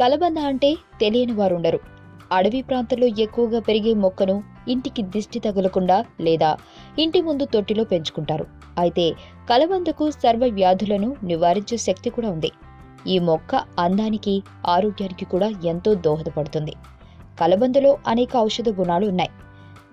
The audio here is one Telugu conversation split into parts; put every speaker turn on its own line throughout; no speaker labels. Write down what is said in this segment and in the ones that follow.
కలబంద అంటే తెలియని వారు ఉండరు అడవి ప్రాంతంలో ఎక్కువగా పెరిగే మొక్కను ఇంటికి దిష్టి తగలకుండా లేదా ఇంటి ముందు తొట్టిలో పెంచుకుంటారు. అయితే కలబందకు సర్వ వ్యాధులను నివారించే శక్తి కూడా ఉంది. ఈ మొక్క అందానికి ఆరోగ్యానికి కూడా ఎంతో దోహదపడుతుంది. కలబందలో అనేక ఔషధ గుణాలు ఉన్నాయి.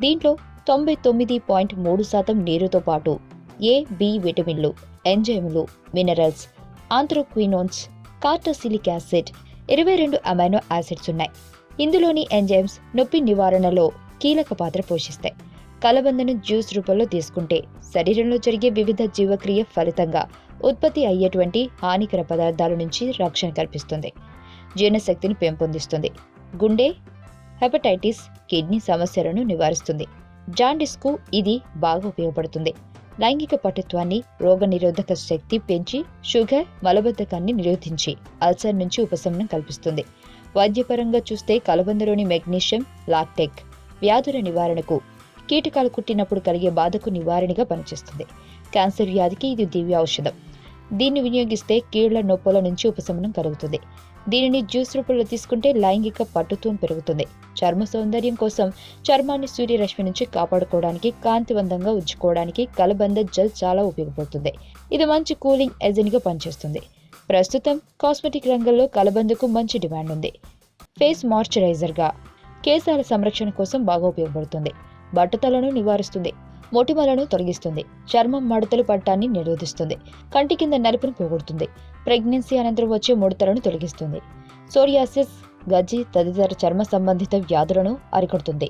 దీంట్లో తొంభై తొమ్మిది పాయింట్ మూడు శాతం నీరుతో పాటు ఏ బి విటమిన్లు ఎంజైములు మినరల్స్ ఆంథ్రోక్వినోన్స్ కార్టోసిలిక్ యాసిడ్ ఇరవై రెండు అమైనో యాసిడ్స్ ఉన్నాయి. ఇందులోని ఎంజైమ్స్ నొప్పి నివారణలో కీలక పాత్ర పోషిస్తాయి. కలబందను జ్యూస్ రూపంలో తీసుకుంటే శరీరంలో జరిగే వివిధ జీవక్రియ ఫలితంగా ఉత్పత్తి అయ్యేటువంటి హానికర పదార్థాల నుంచి రక్షణ కల్పిస్తుంది. జీర్ణశక్తిని పెంపొందిస్తుంది. గుండె హెపటైటిస్ కిడ్నీ సమస్యలను నివారిస్తుంది. జాండిస్కు ఇది బాగా ఉపయోగపడుతుంది. లైంగిక పటుత్వాన్ని రోగనిరోధక శక్తి పెంచి షుగర్ మలబద్ధకాన్ని నిరోధించి అల్సర్ నుంచి ఉపశమనం కల్పిస్తుంది. వైద్యపరంగా చూస్తే కలబందలోని మెగ్నీషియం లాక్టెక్ వ్యాధుల నివారణకు కీటకాలు కుట్టినప్పుడు కలిగే బాధకు నివారణగా పనిచేస్తుంది. క్యాన్సర్ వ్యాధికి ఇది దివ్య ఔషధం. దీన్ని వినియోగిస్తే కీళ్ళ నొప్పుల నుంచి ఉపశమనం కలుగుతుంది. దీనిని జ్యూస్ రూపంలో తీసుకుంటే లైంగిక పటుత్వం పెరుగుతుంది. చర్మ సౌందర్యం కోసం చర్మాన్ని సూర్యరశ్మి నుంచి కాపాడుకోవడానికి కాంతివంతంగా ఉంచుకోవడానికి కలబంద జెల్ చాలా ఉపయోగపడుతుంది. ఇది మంచి కూలింగ్ ఏజెంట్గా పనిచేస్తుంది. ప్రస్తుతం కాస్మెటిక్ రంగంలో కలబందకు మంచి డిమాండ్ ఉంది. ఫేస్ మాయిశ్చరైజర్గా కేశాల సంరక్షణ కోసం బాగా ఉపయోగపడుతుంది. బట్టతలను నివారిస్తుంది. మొటిమలను తొలగిస్తుంది. చర్మం మడతలు పట్టాన్ని నిరోధిస్తుంది. కంటి కింద నలుపును పోగొడుతుంది. ప్రెగ్నెన్సీ అనంతరం వచ్చే ముడతలను తొలగిస్తుంది. సోరియాసిస్ గజ్జి తదితర చర్మ సంబంధిత వ్యాధులను అరికడుతుంది.